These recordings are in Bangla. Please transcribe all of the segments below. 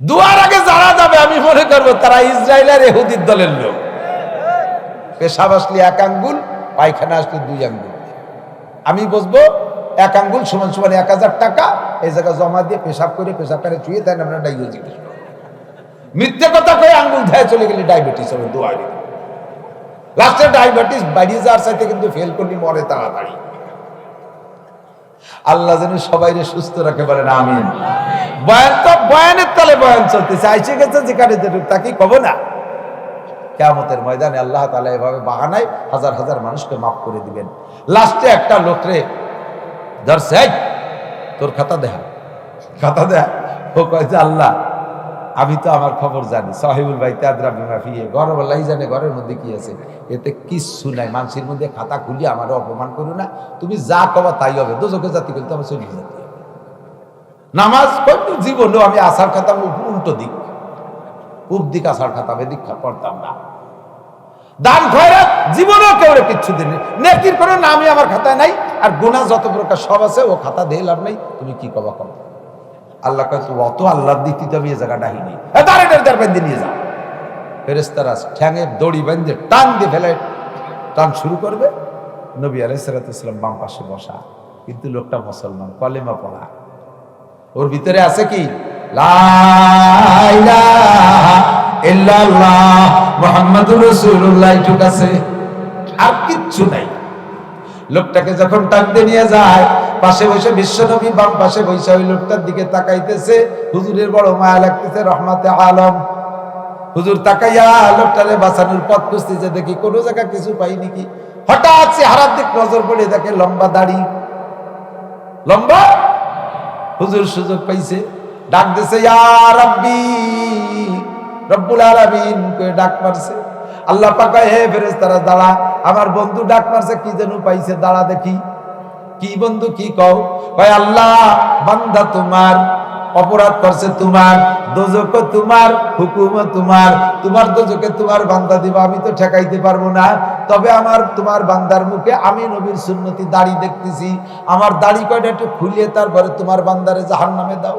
দুয়ার আগে যারা যাবে, আমি মনে করব তারা ইসরায়েলের এহুদির দলের লোক। পেশাব আসলে এক আঙ্গুল, পায়খানা আসলে দুই আঙ্গুল। আমি বসবো, এক আঙ্গুল সমান সমান এক হাজার টাকা, এই জায়গা জমা দিয়ে পেশাব করে পেশাব করে চুয়ে দেন আমরা ডাইবেটিস জিজ্ঞেস। মিথ্যে কথা কয়ে আঙ্গুল ধায় চলে গেলে ডায়াবেটিস হবে, দুয়ারে। লাস্টে ডায়াবেটিস বাড়িয়ে যাওয়ার সাথে কিন্তু ফেল করলে মরে তাড়াতাড়ি। আল্লাহ যেন সবাই সুস্থ রাখে বলেন আমিন। বয়ান তো বয়ানের তালে বয়ান চলতেছে আইসে গেছে যেখানে যেটুক তাকে কব না? কেমতের ময়দানে আল্লাহ তালা এভাবে বাহানায় হাজার হাজার মানুষকে মাফ করে দিবেন। লাস্টে একটা লোকরে ধরছে "এই, তোর খাতা দেখা খাতা দেখা। ও কয় আল্লাহ আমি তো আমার খবর জানি। সাহেবুল ভাই তাদরা বিমা ফিয়ে ঘর বলাই জানে ঘরের মধ্যে কি আছে? এতে কিচ্ছু নাই। মানুষের মধ্যে খাতা খুলি আমার অপমান করো না। তুমি যা কবা তাই হবে। দোজকে জাতি করতে আমার চলে জাতি নামাজ কয়টু জীবনেও আমি আসার খাতাম উল্টো দিক। পূব দিক আসার খাতাম এদিক পড়তাম না। দান খয়রাত জীবনেও কেউ কিচ্ছু দিন নেকির কোনো নামই আমার খাতায় নাই। আর গুনাহ যত প্রকার সব আছে, ও খাতা দিয়ে লাভ নাই। তুমি কি কবা কম? আল্লাহ কয় অত আল্লাহর দিক তো আমি এ জায়গা ডাহিনি দাঁড়ে, দাঁড় বেঁধে নিয়ে যাও ফেরেস্তারা ঠ্যাঙে দড়ি বেঁধে টান দিয়ে ফেলে, টান শুরু করবে। নবী আলাইসালাম বাম পাশে বসা। কিন্তু লোকটা মুসলমান, কলেমা পড়া। ওর ভিতরে আছে কি? আর কিচ্ছু নাই। লোকটাকে যখন টানতে নিয়ে যায় পাশে বসে বিশ্বনবী বাম পাশে বসে ওই লোকটার দিকে তাকাইতেছে। হুজুরের বড় মায়া লাগতেছে, রহমাতে আলম। হুজুর তাকাইয়া লোকটারে বাঁচানোর পথ খুঁজতেছে, দেখি কোনো জায়গা কিছু পাই নাকি। হঠাৎ সে হারার দিক নজর পড়ে, দেখে লম্বা দাড়ি। লম্বা? হুজুর সুযোগ পাইছে। ডাক দিছে রাব্বি, রব্বুল আলামিন, কয়ে ডাক মারছে। আল্লাহ পাক হে ফেরেশতারা, দাঁড়া। আমার বন্ধু ডাক মারছে, কি যেন পাইছে, দাঁড়া দেখি। কি বন্ধু, কি কও? কয়, আল্লাহ, বান্দা তোমার, অপরাধ করছে তোমার দোজক তোমার হুকুম তোমার তোমার দোজকে তোমার বান্দা দিবা, আমি তো ঠেকাইতে পারব না। তবে আমার, তোমার বান্দার মুখে আমি নবীর সুন্নতি দাড়ি দেখতেছি। আমার দাড়ি কয়টা একটু খুলিয়ে তারপরে তোমার বান্দারে জাহান নামে দাও।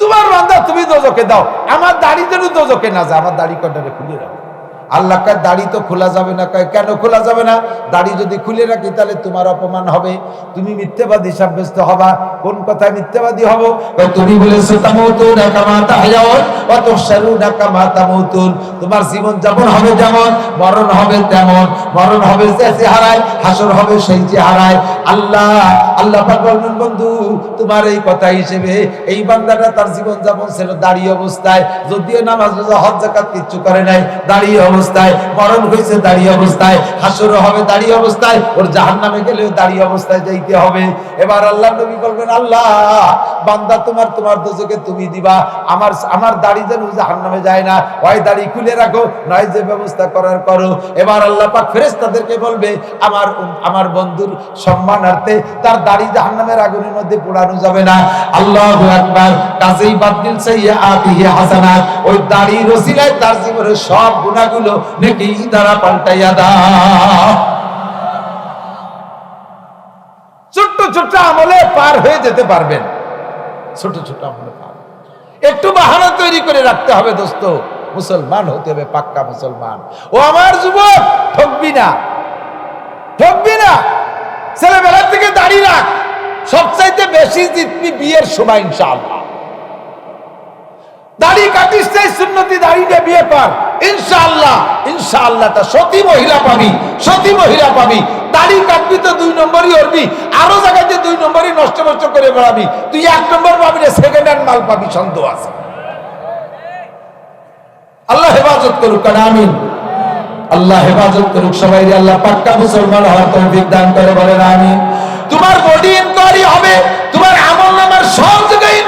তোমার বান্দা তুমি দোজকে দাও। আমার দাড়ি যেন দোজকে না যায়, আমার দাড়ি কয়টারে খুলে রাখো? আল্লাহ কয়, দাড়ি তো খোলা যাবে না। কয়, কেন খোলা যাবে না? দাড়ি যদি খুলে রাখি, তাহলে তোমার অপমান হবে। তুমি মিথ্যাবাদী সাব্যস্ত হবা। কোন কথায় মিথ্যাবাদী হব? তুমি বলেছ তামাউতুন কামা তাহয়াউন ওয়া তুহশারুনা কামা তামাউতুন তোমার জীবন যাপন হবে যেমন, মরণ হবে তেমন। মরণ হবে যে চেহারায়, হাসর হবে সেই চেহারায়। আল্লাহ আল্লাহ পাক বন্ধু, তোমার এই কথা হিসেবে এই বান্দাটা তার জীবন যাপন ছিল দাঁড়িয়ে অবস্থায়। যদিও নামাজ হজ জাকাত কিচ্ছু করে নাই দাঁড়িয়ে অবস্থায়, মরণ হয়েছে দাঁড়িয়ে অবস্থায় হাসরও হবে দাঁড়িয়ে অবস্থায়, ওর জাহান নামে গেলেও দাঁড়িয়ে অবস্থায় যাইতে হবে। এবার আল্লাহ নবী বলবেন, আল্লাহ, বান্দা তোমার তোমার দোজকে তুমি দিবা। আমার আমার দাড়ি যেন জাহান নামে যায় না। হয় দাড়ি খুলে রাখো, নয় যে ব্যবস্থা করার করো। এবার আল্লাহ পাক ফেরেশতাদেরকে বলবে, আমার আমার বন্ধুর সম্মানার্থে তার দাড়ি জাহান্নামের আগুনের মধ্যে পোড়ানো যাবে না। আল্লাহ আকবার, কাজেই বাতিল সাইয়্যাতিহি হাসানাত। ওই দাড়ি রসিলায় তার জীবনের সব গুনাহগুলো নেকি দ্বারা পাল্টাইয়া দাও। ছোট্ট ছোট্ট আমলে পার হয়ে যেতে পারবেন। ছোট ছোট আমলে পার। একটু বাহানা তৈরি করে রাখতে হবে, দোস্ত। মুসলমান হতে হবে, পাক্কা মুসলমান। ও আমার যুবক, ঠকবি না। ঠকবি না। ছেলেবেলার থেকে দাঁড়িয়ে রাখ। সবচাইতে বেশি জিতবি বিয়ের সময়, ইনশাআল্লাহ। দাড়ি কাটিস সেই সুন্নতি দাড়িটা বিয়ে কর। ইনশাআল্লাহ ইনশাআল্লাহ, তা সতী মহিলা পাবি, সতী মহিলা পাবি। দাড়ি কাটবি তো দুই নম্বরই উঠবি আরও জায়গাতে দুই নম্বরই নষ্ট নষ্ট করে বেড়াবি। তুই এক নম্বর পাবি না সেকেন্ড হ্যান্ড মাল পাবি, সন্দেহ আছে। আল্লাহ হেফাজত করুক কারণ আমিন। আল্লাহ হেফাজত করুক সবাই আল্লাহ পাক্কা মুসলমান হওয়ার তৌফিক দান করে, বলেন আমিন। তোমার বডি ইনকোয়ারি হবে, তোমার আমল নামার সব জায়গায়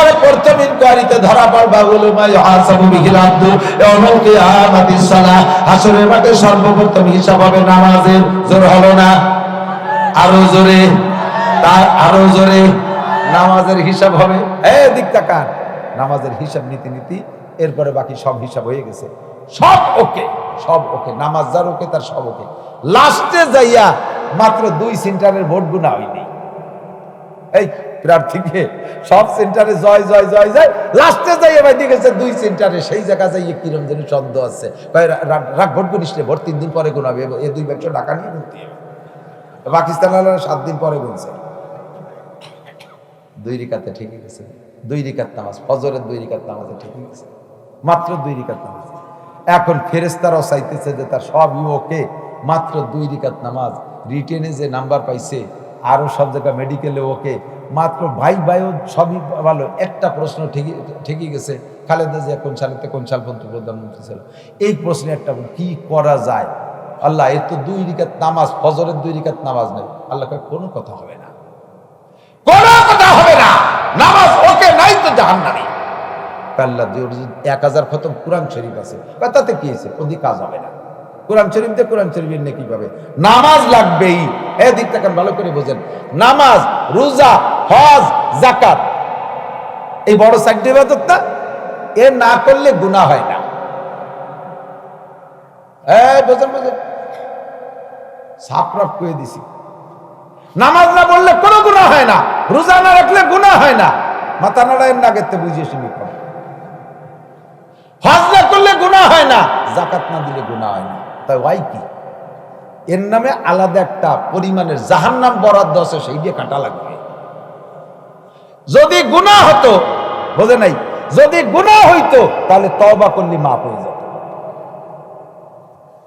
এরপরে প্রথম ইনকোয়ারিতে ধরা পড়বা বলে মাই হাসাবু বিহিল আব্দু। ইয়াউমাল কিয়ামাতিস সালাহ হাসরের মাঠে সর্বপ্রথম হিসাব হবে নামাজের। জোর হলো না? আরও জোরে। তার আরও জোরে। নামাজের হিসাব হবে? এ, দিক তাকান। নামাজের হিসাব নীতি নীতি এরপরে বাকি সব হিসাব হয়ে গেছে। সব ওকে সব ওকে। নামাজ যার ওকে, তার সব ওকে। লাস্টে যাইয়া মাত্র দুই সেন্টারের ভোট গুণা হয়নি। এই প্রার্থীকে সব সেন্টারে জয় জয় জয় জয়। লাস্টে যাই গেছে দুই সেন্টারে সেই জায়গা যাই কিরম যেন আছে। রাগ ভোট করিস ভোট তিন দিন পরে গুনাবে এ দুই টাকা নিয়ে। পাকিস্তান সাত দিন পরে গুনছে দুই রিকাতে ঠিকই গেছে। দুই ফজরের দুই ঠিকই গেছে। মাত্র দুই রিকাত নামাজ। এখন ফেরেস্তারাও চাইতেছে যে তার সবই ওকে মাত্র দুই রিকাত নামাজ। রিটেনে যে নাম্বার পাইছে, আরও সব জায়গা মেডিকেলে ওকে মাত্র ভাই ভাইও সবই ভালো। একটা প্রশ্ন ঠিকই ঠিকই গেছে, খালেদা জিয়া কোন সালেতে কোন সাল প্রধানমন্ত্রী ছিল এই প্রশ্নে একটা কি করা যায়? আল্লাহ, এর তো দুই রিকাত নামাজ, ফজরের দুই রিকাত নামাজ নেই। আল্লাহ কোনো কথা হবে না। কোনো কথা হবে না। নামাজ ওকে নাই তো জাহান্নামী। আল্লাহ এক হাজার খতম কোরআন শরীফ আছে তাতে কি হয়েছে? ওদি কাজ হবে না। কোরআন শরীফ দিয়ে কোরআন শরীফের নেকি পাবে। নামাজ লাগবেই। এ দিকটা ভালো করে বোঝেন। নামাজ, রোজা হজ জাকাত এই বড় সাইড ইবাদত না? এ না করলে গুনাহ হয় না। নামাজ না কোনো গুণা হয় না। রোজা না রাখলে গুণা হয় না। মাথা নাড়ায় না করলে গুণা হয় না। জাকাত না দিলে গুণা হয় না। তাই ওয়াই কি? এর নামে আলাদা একটা পরিমাণের জাহান নাম বরাদ্দ আছে সেই দিয়ে কাটা লাগবে। যদি গুণা হতো, বোঝে নাই, যদি গুণা হইতো, তাহলে তবা করলে মাফ হয়ে যেত।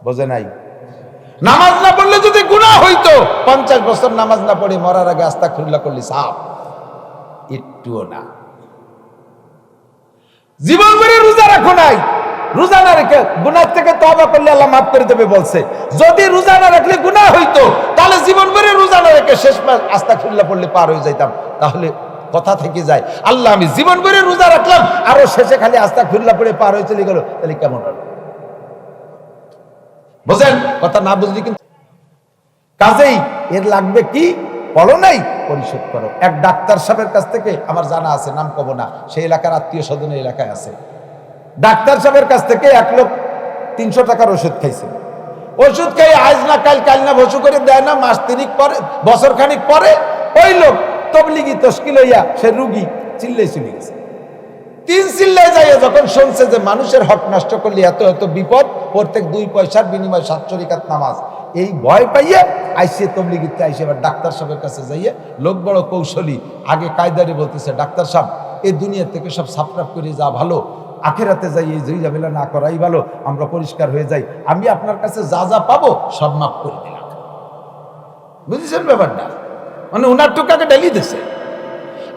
বোঝে নাই? নামাজ না পড়লে যদি গুণা হইতো, পঞ্চাশ বছর নামাজ না পড়ে মরার আগে আস্তা খুল্লা করলি সাপ। একটুও না। জীবন করে রোজা রাখো নাই। রোজা না রেখে গুনার থেকে তবা করলে আল্লাহ মাফ করে দেবে বলছে। যদি রোজা না রাখলে গুনাহ হইতো, তাহলে জীবন করে রোজা না রেখে শেষ আস্তা খুল্লা পড়লে পার হয়ে যাইতাম। তাহলে কথা থেকে যায়। আল্লাহ, আমি জীবন করে রোজা রাখলাম, আরও শেষে খালি আস্তা খুল্লা পড়ে পার হয়ে চলে গেল। তাহলে কেমন হলো বুঝেন? কথা না বুঝলি কিন্তু কাজেই এর লাগবে কি? পড়ো নাই? পরিশোধ করো। এক ডাক্তার সাহেবের কাছ থেকে, আমার জানা আছে, নাম কব না, সেই এলাকার আত্মীয় স্বজনের এলাকায় আছে। ডাক্তার সাহেবের কাছ থেকে এক লোক তিনশো টাকার ওষুধ খাইছে। ওষুধ খেয়ে আজ না কাল কাল না বসু করে দেয় না, মাস তিনিক পরে, বছর খানিক পরে, ওই লোক তবলিগি তস্কিল হইয়া সে রুগী চিল্লে চলে গেছে। তিন চিল্লায় যাইয়া যখন শুনছে যে মানুষের হক নষ্ট করলে এত এত বিপদ, প্রত্যেক দুই পয়সার বিনিময় সাতশো রিকাত নামাজ। এই ভয় পাইয়ে আইসে তবলিগিতে আইসে এবার ডাক্তার সাহেবের কাছে যাইয়ে লোক বড় কৌশলী, আগে কায়দারে বলতেছে, ডাক্তার সাহেব এই দুনিয়া থেকে সব সাপটাপ করে যা ভালো, আখেরাতে যাই, এই জয়ী ঝামেলা না করাই ভালো, আমরা পরিষ্কার হয়ে যাই, আমি আপনার কাছে যা যা পাবো সব মাফ করে দিলাম। বুঝেছেন ব্যাপারটা? মানে উনার টুকাকে ডেলি দিছে।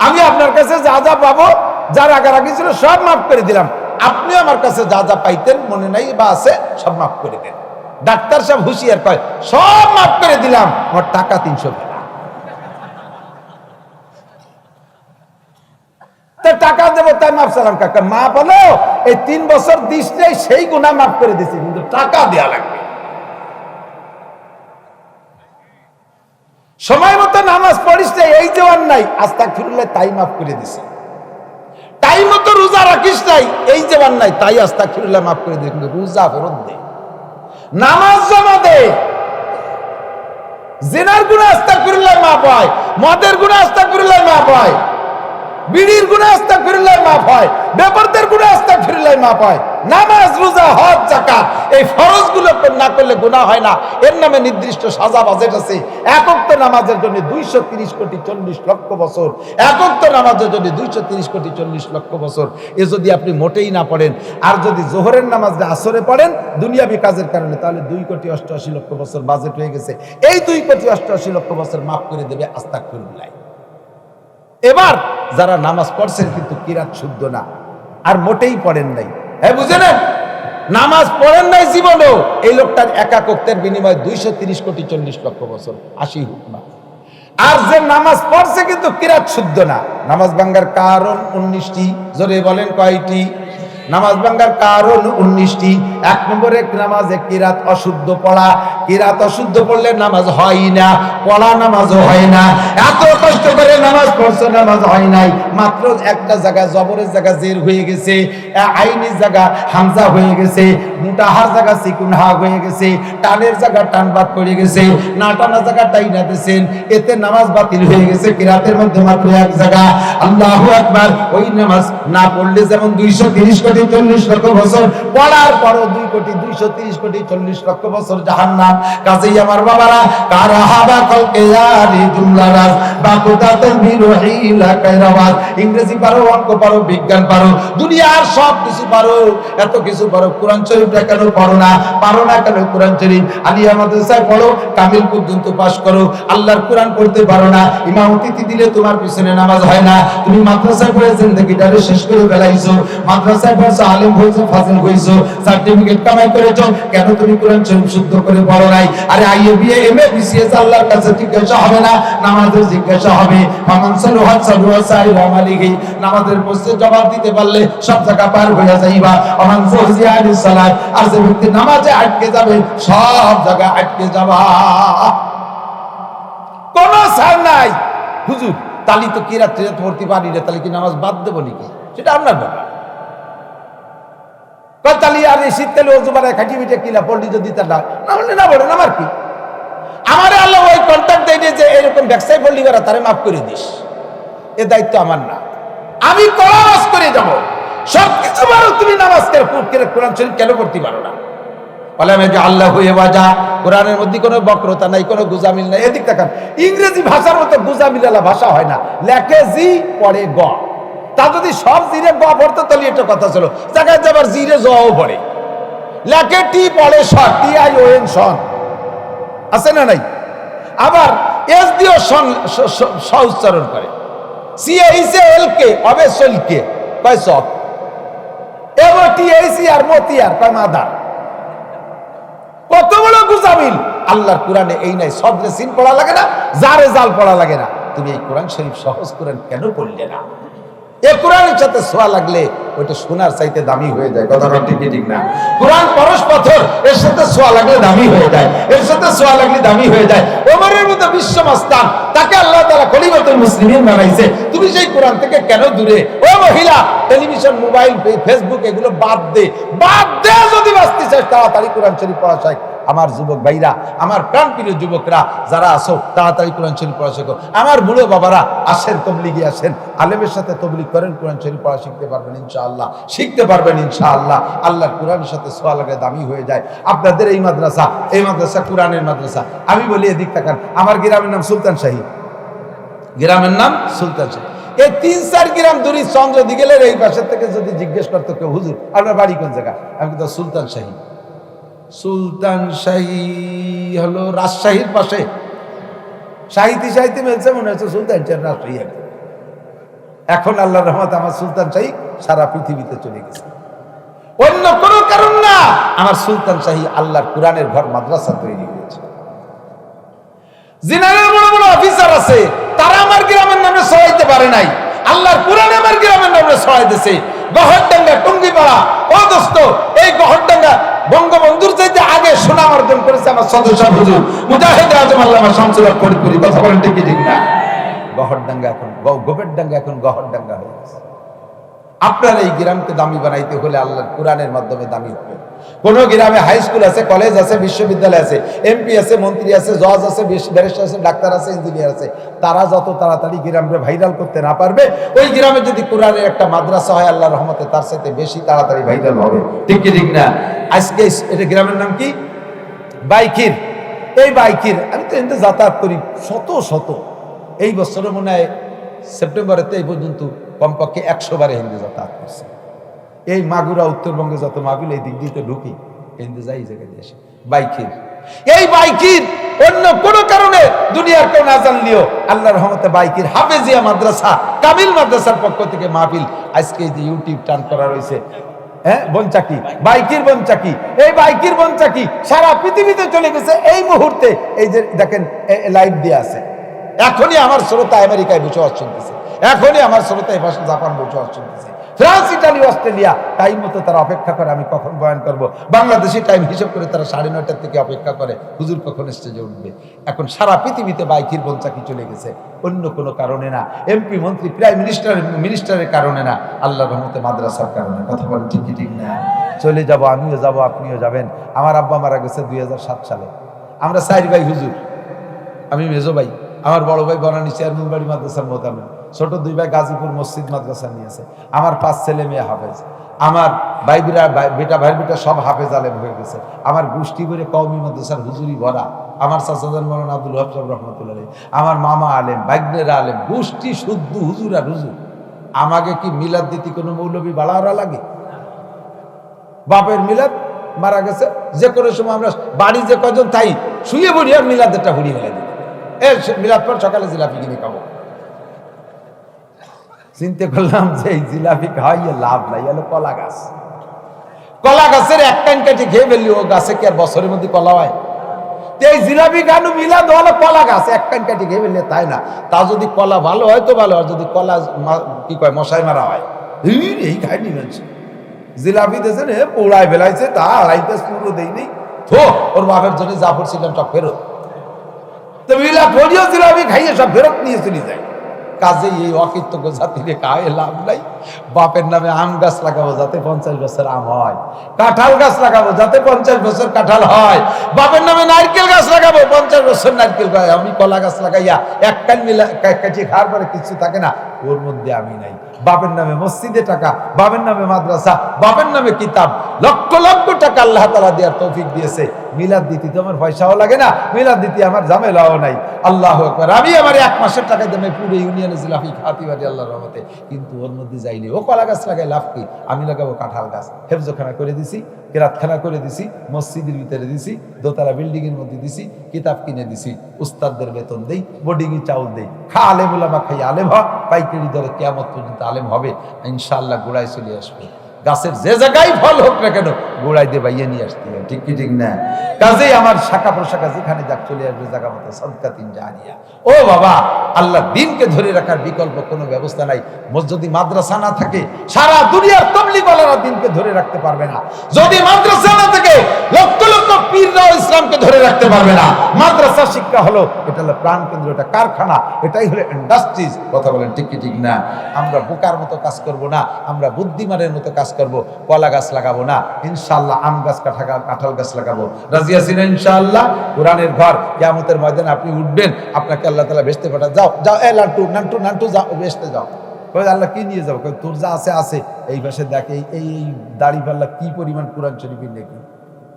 আমি আপনার কাছে যা যা পাবো যা রাগারাগি ছিল সব মাফ করে দিলাম। আপনি আমার কাছে যা যা পাইতেন, মনে নাই বা আছে, সব মাফ করে দেন। ডাক্তার সাহেব হুঁশিয়ার কয়, সব মাফ করে দিলাম আমার টাকা তিনশো টাকা। দেবো, তাই মাফ সালাম কাকা। মা বলো এই তিন বছর দিস সেই গুণা মাফ করে দিছি, কিন্তু টাকা দেয়া লাগবে। সময় মতো নামাজ পড়িস নাই, এই দেওয়ার নাই আস্তা ফিরলে তাই মাফ করে দিছে। তাই মতো রোজা রাখিস নাই এই দেওয়ার নাই তাই আস্তা ফিরলে মাফ করে দিছে। কিন্তু রোজা ফেরত দে। নামাজ জমা দে। জেনার গুণে আস্তা ফিরলে মাফ হয় মদের গুণে আস্তা ফিরলে মাফ হয় বিড়ির গুণে আস্তা ফিরলে মাফ হয় বেপরদের গুণে আস্তা ফিরলে মাফ হয়। নামাজ, রোজা, হজ জাকাত এই ফরজগুলো না করলে গুনাহ হয় না। এর নামে নির্দিষ্ট সাজা বাজেট আছে একক্ত নামাজের জন্য দুইশো তিরিশ কোটি চল্লিশ লক্ষ বছর। একক্ত নামাজের জন্য দুইশো তিরিশ কোটি চল্লিশ লক্ষ বছর। এ যদি আপনি মোটেই না পড়েন, আর যদি জোহরের নামাজ আসরে পড়েন দুনিয়াবি কাজের কারণে, তাহলে দুই কোটি অষ্টআশি লক্ষ বছর বাজেট হয়ে গেছে। এই দুই কোটি অষ্টআশি লক্ষ বছর মাফ করে দেবে আস্তাক ফিরুল্লাহ এবার যারা নামাজ পড়ছেন কিন্তু কিরাত শুদ্ধ না, আর মোটেই পড়েন নাই হ্যাঁ বুঝে নামাজ পড়েন নাই জীবনেও। এই লোকটার একাকত্বের বিনিময়ে দুইশো তিরিশ কোটি চল্লিশ লক্ষ বছর আশি হুকমা আর যে নামাজ পড়ছে কিন্তু কিরাত শুদ্ধ না। নামাজ ভাঙ্গার কারণ উনিশটি। জোরে বলেন কয়টি? নামাজ ভাঙ্গার কারণ উনিশটি। এক নম্বরে নামাজ কিরাত অশুদ্ধ পড়া। কিরাত অশুদ্ধ পড়লে নামাজ হয় না, পড়া নামাজ হয় না। এত কষ্ট করে নামাজ পড়ছো, নামাজ হয় নাই। মাত্র একটা জায়গা, জবরের জায়গা জের হয়ে গেছে। আইনের জায়গা, হামজা হয়ে গেছে। মুটাহার জায়গা, সিকুন হা হয়ে গেছে। টানের জায়গা, টান বাদ পড়ে গেছে। না টানা জায়গা, টাই না দিয়েছেন এতে নামাজ বাতিল হয়ে গেছে। কিরাতের মধ্যে মাত্র এক জায়গা। আল্লাহ একবার ওই নামাজ না পড়লে যেমন দুইশো তিরিশ চল্লিশ লক্ষ বছর, পড়ার পরও দুই কোটি দুইশো তিরিশ কোটি চল্লিশ লক্ষ বছর জাহান্নাম। কাজেই আমার বাবারা, কারা হাবা কলকে ইংরেজি পারো, অঙ্ক পারো, বিজ্ঞান পারো, দুনিয়ার সব কিছু পারো। এত কিছু পারো, কোরআন শরীফটা কেন পড়ো না? পারো না কেন কোরআন শরীফ? পড়ো, কামিল পর্যন্ত পাশ করো। আল্লাহর কোরআন পড়তে পারো না। ইমাম অতিথি দিলে তোমার পিছনে নামাজ হয় না। তুমি মাদ্রাসায় পড়ে জিন্দগিটারে শেষ করে ফেলাইছো। মাদ্রাসায় আলিম ফাজিল সার্টিফিকেট কামাই করেছ, কেন তুমি কোরআন শরীফ শুদ্ধ করে পড়ো নাই? আরে এমএ, বিসিএস, আল্লাহর কাছে জিজ্ঞাসা হবে না, নামাজের জিজ্ঞাসা হবে। নামাজের প্রশ্নে জবাব দিতে পারলে সব জায়গা পার যাইবা। সালাত, আর যে ব্যক্তি নামাজে আটকে যাবে, সব জায়গা আটকে যাবা। সার নাই। হুজুর, তালি তো কিরাত পড়তে পারি না তাহলে কি নামাজ বাদ দেবো নাকি? সেটা আপনার ব্যাপার। তালি, আর এই শীতকালে খাটি মিটে পড়লি যদি না না বলেন আমার কি? আমার আল্লাহ ওই কন্ট্যাক্ট দেয় যে এরকম ব্যবসায় পড়লি করা, তারে মাফ করে দিস। এ দায়িত্ব আমার না। আমি কলাবাস করে যাব। সব কিছু পারো, তুমি নামাজ কোরআন শরীফ কেন করতে পারো না? বলে, আমি যে আল্লাহ হয়ে বাজা? কোরআনের মধ্যে কোনো বক্রতা নাই, কোনো গুজামিল নাই। এদিক দেখান ইংরেজি ভাষার মতো গুজামিলালা ভাষা হয় না। লেখে জি, পড়ে গ। তা যদি সব জিরে গ পড়তো, তাহলে এটা কথা ছিল। জায়গায় যাবার জিরে জও পড়ে। লেখে টি পড়ে স টি আই ও এন সন। আছে না নাই? আবার এস দিও সন, স- উচ্চারণ করে। সি এল কে, অবে সল কে, কয় সব? এবার টি আর মতিয়ার কয় মাদার কত বড় গুজামিল! আল্লাহর কোরআনে এই নাই সদরে সিন পড়া লাগে না, জারে জাল পড়া লাগে না। তুমি এই কোরআন শরীফ সহজ কোরআন কেন পড়লে না? এ কোরআনের সাথে লাগলে ওইটা সোনার চাইতে দামি হয়ে যায়। কথাটা ঠিক না? কোরআন পরশ পাথর, এর সাথে লাগলে দামি হয়ে যায়। এর সাথে লাগলে দামি হয়ে যায়। ওমরের মতো বিশ্ব মস্তান তাকে আল্লাহ তাআলা খলিফাতুল মুসলিমিন বানাইছে। তুমি সেই কোরআন থেকে কেন দূরে? ও মহিলা, টেলিভিশন, মোবাইল, ফেসবুক, এগুলো বাদ দে। বাদ দে যদি বাঁচতে চাস, তাড়াতাড়ি কোরআন শরীফ পড়া শেখ। আমার যুবক ভাইরা, আমার প্রাণপ্রিয় যুবকরা যারা আসো তাড়াতাড়ি কোরআন শরীফ পড়া শেখো। আমার বুড়ো বাবারা আসেন তবলিগে আসেন, আলেমের সাথে তবলিগ করেন, কোরআন শরীফ পড়া শিখতে পারবেন ইনশাআল্লাহ, শিখতে পারবেন ইনশাআল্লাহ। আল্লাহর কোরআনের সাথে সোয়া লাগে দামি হয়ে যায়। আপনাদের এই মাদ্রাসা এই মাদ্রাসা কোরআনের মাদ্রাসা। আমি বলি এদিক তাকান, আমার গ্রামের নাম সুলতান শাহী। গ্রামের নাম সুলতান শাহী। এই তিন চার গ্রাম দূরি চন্দ্র দিগেলের এই পাশের থেকে যদি জিজ্ঞেস করতো কেউ, হুজুর, আপনার বাড়ি কোন জায়গা? আমি কিন্তু সুলতান শাহী। সুলতান শাহী হলো রাজশাহীর পাশে। সাহিত্যি সাহিত্যে মেলছে, মনে হচ্ছে সুলতান শাহ রাজশাহী। এখন আল্লাহ রহমত আমার সুলতান শাহী সারা পৃথিবীতে চলে গেছে। অন্য কোনো কারণ না, আমার সুলতান শাহী আল্লাহর কোরআনের ঘর মাদ্রাসা তৈরি হয়েছে। জিনারের বড় বড় অফিসার আছে, তারা আমার গ্রামের নামে সহাইতে পারে নাই। আল্লাহর কোরআন আমার গ্রামের নামে সহাইতেছে গহরডাঙ্গা, টুঙ্গিপাড়া ও দোস্ত এই গহরডাঙ্গা বঙ্গবন্ধুর চাইতে আগে সুনাম অর্জন করেছে আমার সদস্য হুজুর। মুজাহিদ আজম আল্লামা শামসুল হক ফরিদপুরি কথা বলেন ঠিক কি ঠিক না? গহরডাঙ্গা এখন গ- গোবের ডাঙ্গা এখন গহরডাঙ্গা হয়ে গেছে। আপনার এই গ্রামকে দামি বানাইতে হলে আল্লাহর কোরআনের মাধ্যমে দামি হবে। কোন গ্রামে হাই স্কুল আছে কলেজ আছে, বিশ্ববিদ্যালয় আছে এমপি আছে, মন্ত্রী আছে জজ আছে ব্যারিস্টার আছে, ডাক্তার আছে ইঞ্জিনিয়ার আছে, তারা যত তাড়াতাড়ি গ্রামে ভাইরাল করতে না পারবে, ওই গ্রামে যদি কোরআনের একটা মাদ্রাসা হয় আল্লাহ রহমতে তার সাথে বেশি তাড়াতাড়ি ভাইরাল হবে। ঠিক কি, ঠিক না? আজকে এটা গ্রামের নাম কি? বাইকির। এই বাইকির, আমি তো এতে যাতায়াত করি শত শত। এই বছরে মনে হয় সেপ্টেম্বরেতে এই পর্যন্ত কমপক্ষে একশো বারে হিন্দু যাতায়াত করছে। এই মাগুরা উত্তরবঙ্গে যত মাগুল এই দিক দিয়ে তো ঢুকি। হিন্দু যাই জায়গায় আসে। বাইকির। এই বাইকির অন্য কোনো কারণে দুনিয়ার কেউ না জানলিও আল্লাহ রহমতে বাইকির হাফেজিয়া মাদ্রাসা, কামিল মাদ্রাসার পক্ষ থেকে মাহফিল আজকে যে ইউটিউব টান করা রয়েছে। হ্যাঁ বনচাকি বাইকির বনচাকি এই বাইকির বনচাকি সারা পৃথিবীতে চলে গেছে। এই মুহূর্তে এই যে দেখেন লাইভ দিয়ে আছে। এখনই আমার শ্রোতা আমেরিকায় বসে শুনতেছে। এখনই আমার শ্রোতা এই পাশে জাপান বসে শুনতেছে ফ্রান্স, ইটালি, অস্ট্রেলিয়া টাইম মতো তারা অপেক্ষা করে, আমি কখন বয়ান করব? বাংলাদেশি টাইম হিসেব করে তারা সাড়ে নয়টার থেকে অপেক্ষা করে। হুজুর কখন স্টেজে উঠবে? এখন সারা পৃথিবীতে বাইকির বঞ্চাকি চলে গেছে? অন্য কোনো কারণে না। এমপি মন্ত্রী প্রাইম মিনিস্টার মিনিস্টারের কারণে না। আল্লাহ রহমতে মাদ্রাসার কারণে। কথা বলেন ঠিকই ঠিক না? চলে যাব, আমিও যাব, আপনিও যাবেন। আমার আব্বা মারা গেছে দুই হাজার সাত সালে। আমরা চার ভাই হুজুর। আমি মেজো ভাই। আমার বড় ভাই বনানী চেয়ারম্যান বাড়ি মাদ্রাসার মোতাবেক ছোট দুই ভাই গাজীপুর মসজিদ মাদ্রাসা নিয়েছে আমার পাঁচ ছেলে মেয়ে হাফেজ। আমার ভাই বিরা বেটা ভাই বেটা সব হাফেজ আলেম হয়ে গেছে। আমার গোষ্ঠী করে কওমি মাদ্রাসার হুজুরি ভরা। আমার চাচাদান মরণ আব্দুল হাব সাহেব রহমতুল্লাহ আমার মামা আলেম বাইগনেরা আলেম, গোষ্ঠী শুদ্ধ হুজুর আর হুজুর। আমাকে কি মিলাদ দিতে কোনো মৌলবী বাড়াওয়া লাগে? বাপের মিলাদ মারা গেছে। যে কোনো সময় আমরা বাড়ি যে কজন তাই শুয়ে পড়ি আর মিলাদেরটা হুড়ি দিই। মিলাদ পর সকালে জিলাপি কিনে খাব। চিন্তা করলাম যে এই জিলাপি খাওয়াইয়ে লাভ নাই, এলো কলা গাছ। কলা গাছের এক টাইম কেটে খেয়ে ফেললি, ও গাছে কি আর বছরের মধ্যে কলা হয়? এই জিলাপি গানু মিলাদ হলো কলা গাছ, এক টাইম কেটে খেয়ে ফেললে তাই না? তা যদি কলা ভালো হয় তো ভালো, আর যদি কলা কি কয়, মশাই মারা হয়। এই খায়নি মানুষ। জিলাপি দেশে রে, পোড়ায় ফেলাইছে, তা আড়াইতে পুরো দেয়নি। থো, ওর বাপের জন্য জাফর ছিলাম সব ফেরত। তো মিলা পড়িও জিলাপি খাইয়ে সব ফেরত নিয়ে চলে যায়। কাজে এই অকৃতজ্ঞ জাতিরে কায়ে লাভ নাই। বাপের নামে আম গাছ লাগাবো যাতে পঞ্চাশ বছর আম হয়। কাঁঠাল গাছ লাগাবো যাতে পঞ্চাশ বছর কাঁঠাল হয়। বাপের নামে নারকেল গাছ লাগাবো, পঞ্চাশ বছর নারকেল হয় আমি কলা গাছ লাগাইয়া এক কাল মিলা কাটিয়ে খাওয়ার পরে কিছু থাকে না ওর মধ্যে আমি নাই। বাপের নামে মসজিদে টাকা, বাপের নামে মাদ্রাসা, বাপের নামে কিতাব, লক্ষ লক্ষ টাকা আল্লাহ তালা দেওয়ার তৌফিক দিয়েছে। মিলাদ দিতে তো আমার পয়সাও লাগে না, মিলাদ দিতে আমার ঝামেলাও নাই। আল্লাহ একবার আমি আমার এক মাসের টাকা দিয়ে পুরো ইউনিয়নে জিলাপি খাওয়াতে পারি আল্লাহর রহমতে। কিন্তু ওর মধ্যে যাইনি। ও কলা গাছ লাগাই লাভ কি? আমি লাগাবো কাঁঠাল গাছ। হেফজোখানা করে দিছি। কেরাতখানা করে দিছি, মসজিদের ভিতরে দিছি, দোতলা বিল্ডিংয়ের মধ্যে দিছি, কিতাব কিনে দিছি, উস্তাদদের বেতন দেই বোর্ডিং চাউল দেই। খা আলেম উলামা খাই আলেম হ, পাইকারি দরে কেমন পর্যন্ত আলেম হবে, ইনশাআল্লাহ গোড়ায় চলে আসবে। গাছের যে জায়গায় ফল হোক না কেন, গোড়ায় দিয়ে বাইয়ে নিয়ে আসতে হবে ঠিক কি, ঠিক না? কাজেই আমার শাখা প্রশাখা যেখানে যাক চলে আসবে জায়গা মতো, সদকা তিন জাহারিয়া ও বাবা, আল্লাহ দিনকে ধরে রাখার বিকল্প কোনো ব্যবস্থা নাই। যদি মাদ্রাসা না থাকে, সারা দুনিয়ার তবলিগলারা দিনকে ধরে রাখতে পারবে না। যদি মাদ্রাসা না থাকে, লক্ষ লক্ষ পীররাও ইসলামকে ধরে রাখতে পারবে না। মাদ্রাসা শিক্ষা হলো, এটা হলো প্রাণ কেন্দ্র, এটা কারখানা, এটাই হলো ইন্ডাস্ট্রিজ কথা বলেন, ঠিক কি, ঠিক না? আমরা বোকার মতো কাজ করব না, আমরা বুদ্ধিমানের মতো কাজ করব, কলা গাছ লাগাবো না। ইনশাআল্লাহ আম গাছ কাঠা কাঁঠাল গাছ লাগাবো। রাজিয়া সিনা ইনশাআল্লাহ? কোরআনের ঘর, কিয়ামতের ময়দানে আপনি উঠবেন, আপনাকে আল্লাহ তালা বেসতে পাঠা যাও যাও এ লান্টু নান্টু নান্টু, যাও বেসতে যাও। কই আল্লাহ কি নিয়ে যাব? তোর যা আছে আছে। এই পাশে দেখ, এই এই দাড়ি পাল্লা কি পরিমাণ কোরআন শরীফের নাকি?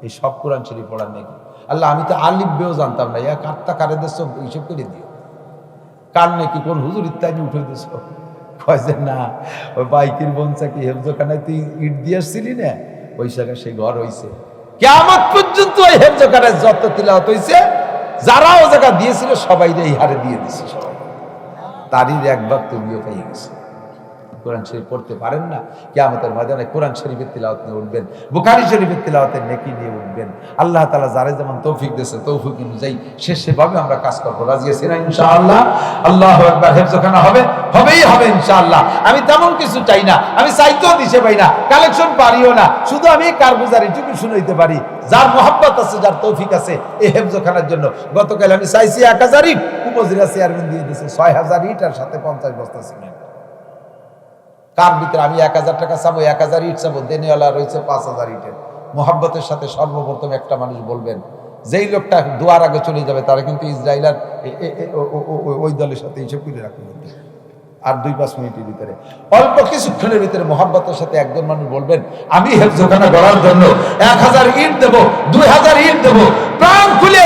এই সব কোরআন শরীফ পড়ার নাকি? আল্লাহ, আমি তো আলিফ বেও জানতাম না। ইয়া কাটতা কারেদের সব এইসব করে দিও। কার নাকি? কোন হুজুর ইত্যাদি উঠে দিস কয় যে, না, ওই বাইকের বঞ্চা কি তুই ইট দিয়ে আসছিলি না? ওই জায়গায় সেই ঘর হইছে। কেমন পর্যন্ত ওই হেফজোখানায় যত তিলাওয়াত হইছে, যারা ও জায়গা দিয়েছিল, সবাই এই হারে দিয়ে দিছে সবাই। তারই একবার তুমিও পেয়ে গেছে। কোরআন শরীফ পড়তে পারেন না, কেয়ামতের ময়দানে কোরআন শরীফের তিলাওয়াত নিয়ে উঠবেন, বুখারি শরীফের তিলাওয়াতের নেকি নিয়ে উঠবেন। আল্লাহ তালা যারা যেমন তৌফিক দিয়েছে, তৌফিক অনুযায়ী সে সেভাবে আমরা কাজ করব। রাজি আছি না ইনশাআল্লাহ? আল্লাহ একবার হেফজখানা হবে? হবেই হবে ইনশাআল্লাহ। আমি তেমন কিছু চাই না, আমি চাইতেও দিতে পাই না, কালেকশন পারিও না, শুধু আমি কারগুজার এটুকু শুনাইতে পারি। যার মোহাব্বত আছে, যার তৌফিক আছে, এই হেফজখানার জন্য গতকাল আমি চাইছি এক হাজার ইট, উপজেলা চেয়ারম্যান দিয়ে দিয়েছে ছয় হাজার ইট আর সাথে পঞ্চাশ বস্তা সিমেন্ট। কার ভিতরে আমি এক হাজার টাকা চাবো, এক হাজার ইট চাবো, দেনেওয়ালা রয়েছে পাঁচ হাজার ইটের। মোহাব্বতের সাথে সর্বপ্রথম একটা মানুষ বলবেন, যেই লোকটা দুয়ার আগে চলে যাবে, তারা কিন্তু ইসরায়েল আর ওই দলের সাথে এইসব করে রাখবে আর দুই পাঁচ মিনিটের ভিতরে। অল্প কিছুক্ষণের ভিতরে মোহাব্বতের সাথে একজন মানুষ বলবেন, আমি হেফজোখানা গড়ার জন্য এক হাজার ইট দেবো, দুই হাজার ইট দেবো, প্রাণ খুলে